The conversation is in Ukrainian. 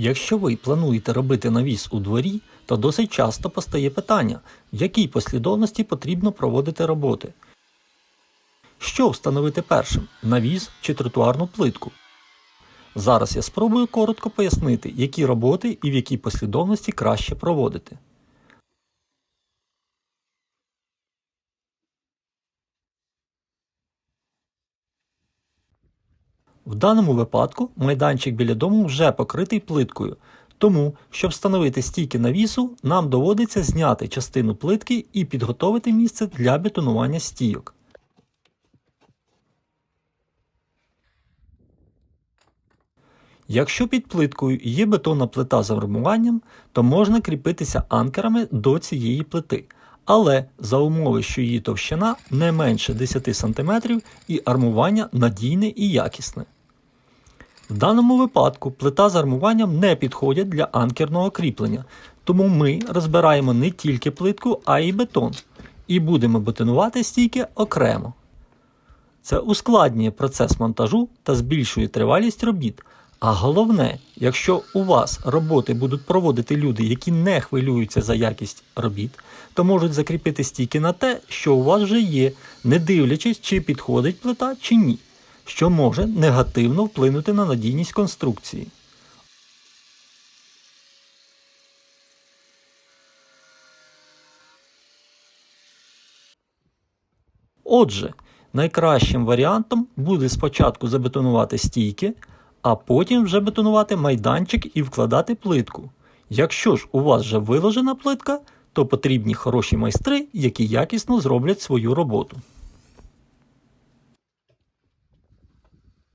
Якщо ви плануєте робити навіс у дворі, то досить часто постає питання, в якій послідовності потрібно проводити роботи. Що встановити першим навіс чи тротуарну плитку? Зараз я спробую коротко пояснити, які роботи і в якій послідовності краще проводити. В даному випадку майданчик біля дому вже покритий плиткою, тому, щоб встановити стійки навісу, нам доводиться зняти частину плитки і підготовити місце для бетонування стійок. Якщо під плиткою є бетонна плита з армуванням, то можна кріпитися анкерами до цієї плити, але за умови, що її товщина не менше 10 см і армування надійне і якісне. В даному випадку плита з армуванням не підходять для анкерного кріплення, тому ми розбираємо не тільки плитку, а й бетон, і будемо бетонувати стійки окремо. Це ускладнює процес монтажу та збільшує тривалість робіт. А головне, якщо у вас роботи будуть проводити люди, які не хвилюються за якість робіт, то можуть закріпити стійки на те, що у вас вже є, не дивлячись, чи підходить плита чи ні, що може негативно вплинути на надійність конструкції. Отже, найкращим варіантом буде спочатку забетонувати стійки, а потім вже бетонувати майданчик і вкладати плитку. Якщо ж у вас вже виложена плитка, то потрібні хороші майстри, які якісно зроблять свою роботу.